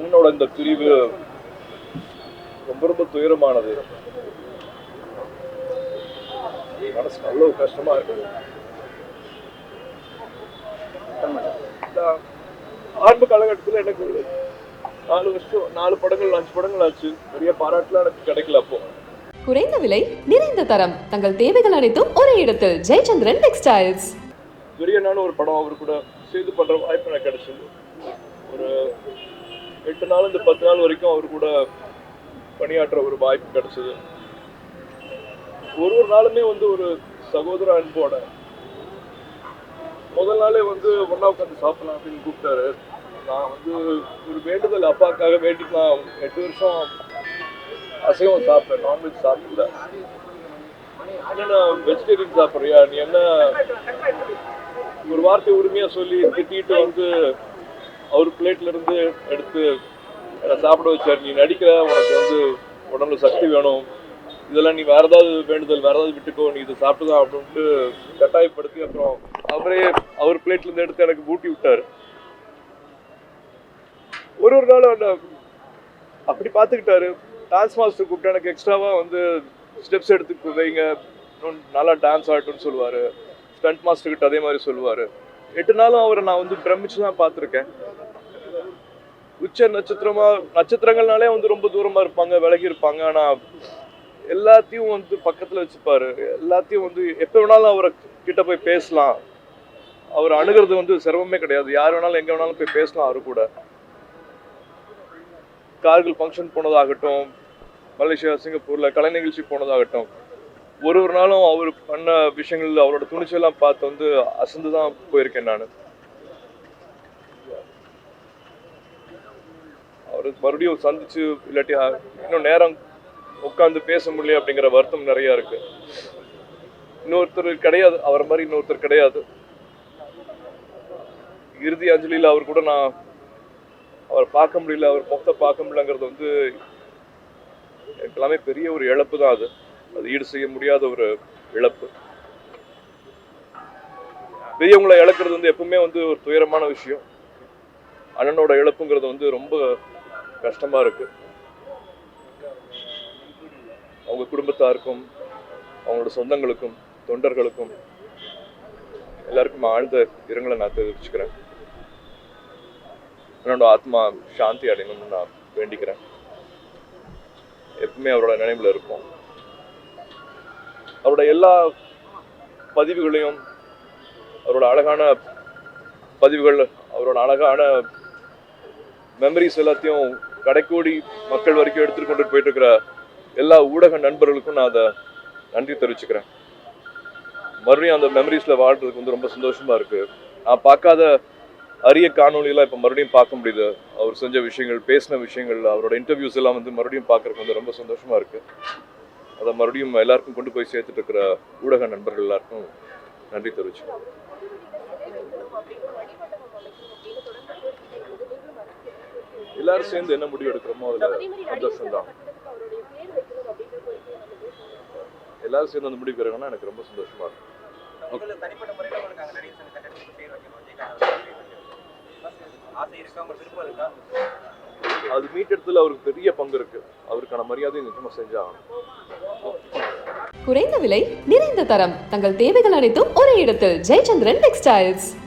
அண்ணனோட இந்த பிரிவு ரொம்ப ரொம்ப துயரமானது. மனசு அவ்வளவு கஷ்டமா இருக்கு. நான் ஆரம்ப காலகட்டத்தில் எனக்கு நாலு வருஷம் நாலு படங்கள் அஞ்சு படங்கள் ஆச்சு. நிறைய பாராட்டுலாம் எனக்கு கிடைக்கல அப்போ. குறைந்த விலை நிறைந்த தரம். தங்கள் தேவைகள் அனைத்தும் ஒரே இடத்தில். ஜெயச்சந்திரன் டெக்ஸ்டைல்ஸ். துரியனான ஒரு படம் அவர் கூட சேர்ந்து பண்ற வாய்ப்பு எனக்கு கிடைச்சது. ஒரு எட்டு நாள் இந்த பத்து நாள் வரைக்கும் அவர் கூட பணியாற்ற ஒரு வாய்ப்பு கிடைச்சது. ஒரு ஒரு நாளுமே வந்து ஒரு சகோதர அன்போட முதல் நாளே வந்து ஒண்ணா உட்காந்து சாப்பிடலாம் அப்படின்னு கூப்பிட்டாரு. நான் வந்து ஒரு வேண்டுதல் அப்பாக்காக வேண்டிக்கலாம். எட்டு வருஷம் அசைவம் சாப்பிட்டேன் நான்வெஜ் சாப்பிடல. என்ன வெஜிடேரியன் சாப்பிட்றியா? நீ என்ன ஒரு வார்த்தை உரிமையா சொல்லி திட்டிட்டு வந்து அவர் பிளேட்ல இருந்து எடுத்து என்னை சாப்பிட வச்சார். நீ நடிக்கிற உனக்கு வந்து உடம்புல சக்தி வேணும். இதெல்லாம் நீ வேற ஏதாவது வேண்டுதல் வேற ஏதாவது விட்டுக்கோ நீ இதை சாப்பிட்டுதான் அப்படின்ட்டு கட்டாயப்படுத்தி அப்புறம் அவரே அவர் பிளேட்ல இருந்து எடுத்து எனக்கு ஊட்டி விட்டாரு. ஒரு ஒரு நாள் அந்த அப்படி பார்த்துக்கிட்டாரு. டான்ஸ் மாஸ்டர் கூப்பிட்டு எனக்கு எக்ஸ்ட்ராவாக வந்து ஸ்டெப்ஸ் எடுத்து வைங்க. நல்லா டான்ஸ் ஆகட்டும்னு சொல்லுவார். ஸ்டண்ட் மாஸ்டர்கிட்ட அதே மாதிரி சொல்லுவார். எட்டு நாளும் அவரை நான் வந்து பிரமிச்சு தான் பார்த்துருக்கேன். உச்ச நட்சத்திரமா நட்சத்திரங்கள்னாலே வந்து ரொம்ப தூரமா இருப்பாங்க விலகி இருப்பாங்க. ஆனா எல்லாத்தையும் வந்து பக்கத்துல வச்சுப்பாரு. எல்லாத்தையும் வந்து எப்ப வேணாலும் அவரை கிட்ட போய் பேசலாம். அவர் அணுகிறது வந்து சிரமமே கிடையாது. யார் வேணாலும் எங்க வேணாலும் போய் பேசலாம் அவரு கூட. கார்கில் ஃபங்க்ஷன் போனதாகட்டும் மலேசியா சிங்கப்பூர்ல கலை நிகழ்ச்சி போனதாகட்டும். ஒரு ஒரு நாளும் அவர் பண்ண விஷயங்கள் அவரோட துணிச்செல்லாம் பார்த்து வந்து அசந்து தான் போயிருக்கேன் நான். அவர் மறுபடியும் சந்திச்சு இல்லாட்டி இன்னும் நேரம் உட்காந்து பேச முடியல அப்படிங்கிற வருத்தம் நிறைய இருக்கு. இன்னொருத்தர் கிடையாது அவர் மாதிரி இன்னொருத்தர் கிடையாது. இறுதி அஞ்சலியில் அவர் கூட நான் அவர் பார்க்க முடியல அவர் முகத்தை பார்க்க முடியலங்கிறது வந்து எனக்கு எல்லாமே பெரிய ஒரு இழப்பு தான் அது. அது ஈடு செய்ய முடியாத ஒரு இழப்பு. பெரியவங்களை இழக்கிறது வந்து எப்பவுமே வந்து ஒரு துயரமான விஷயம். அண்ணனோட இழப்புங்கிறது வந்து ரொம்ப கஷ்டமா இருக்கு. அவங்க குடும்பத்தாருக்கும் அவங்களோட சொந்தங்களுக்கும் தொண்டர்களுக்கும் எல்லாருக்கும் ஆழ்ந்த இரங்கலை நான் தெரிவிச்சுக்கிறேன். என்னோட ஆத்மா சாந்தி அடையணும்னு நான் வேண்டிக்கிறேன். எப்பவுமே அவரோட நினைவுல இருக்கும் அவரோட எல்லா பதிவுகளையும் அவரோட அழகான பதிவுகள் அவரோட அழகான மெமரிஸ் எல்லாத்தையும் கடைக்கோடி மக்கள் வரைக்கும் எடுத்துட்டு கொண்டு போயிட்டு இருக்கிற எல்லா ஊடக நண்பர்களுக்கும் நான் அதை நன்றி தெரிவிச்சுக்கிறேன். மறுபடியும் அந்த மெமரிஸ்ல வாழ்றதுக்கு வந்து ரொம்ப சந்தோஷமா இருக்கு. நான் பார்க்காத அரிய காணொலியெல்லாம் இப்போ மறுபடியும் பார்க்க முடியுது. அவர் செஞ்ச விஷயங்கள் பேசின விஷயங்கள் அவரோட இன்டர்வியூஸ் எல்லாம் வந்து மறுபடியும் பார்க்கறதுக்கு வந்து ரொம்ப சந்தோஷமா இருக்கு. அதை மறுபடியும் எல்லாருக்கும் கொண்டு போய் சேர்த்துட்டு இருக்கிற ஊடக நண்பர்கள் எல்லாருக்கும் நன்றி தெரிவிச்சுக்கிறேன் எல்லாரும் சேர்ந்து என்ன முடிவு எடுக்கிறோமோ அதில் சந்தோஷம் தான் எல்லாரும் சேர்ந்து அந்த முடிவு எடுக்கிறாங்கன்னா எனக்கு ரொம்ப சந்தோஷமா இருக்கும் தனிப்பட்ட முறையில் பேர் வைக்கணும் ஆசை இருக்கா? உங்க விருப்பம் இருக்கா? அது மீட்டெடுத்துல அவருக்கு பெரிய பங்கு இருக்கு. அவருக்கான மரியாதையை நிச்சயமா செஞ்சாகணும். குறைந்த விலை நிறைந்த தரம். தங்கள் தேவைகள் அனைத்தும் ஒரே இடத்தில். ஜெயச்சந்திரன் டெக்ஸ்டைல்ஸ்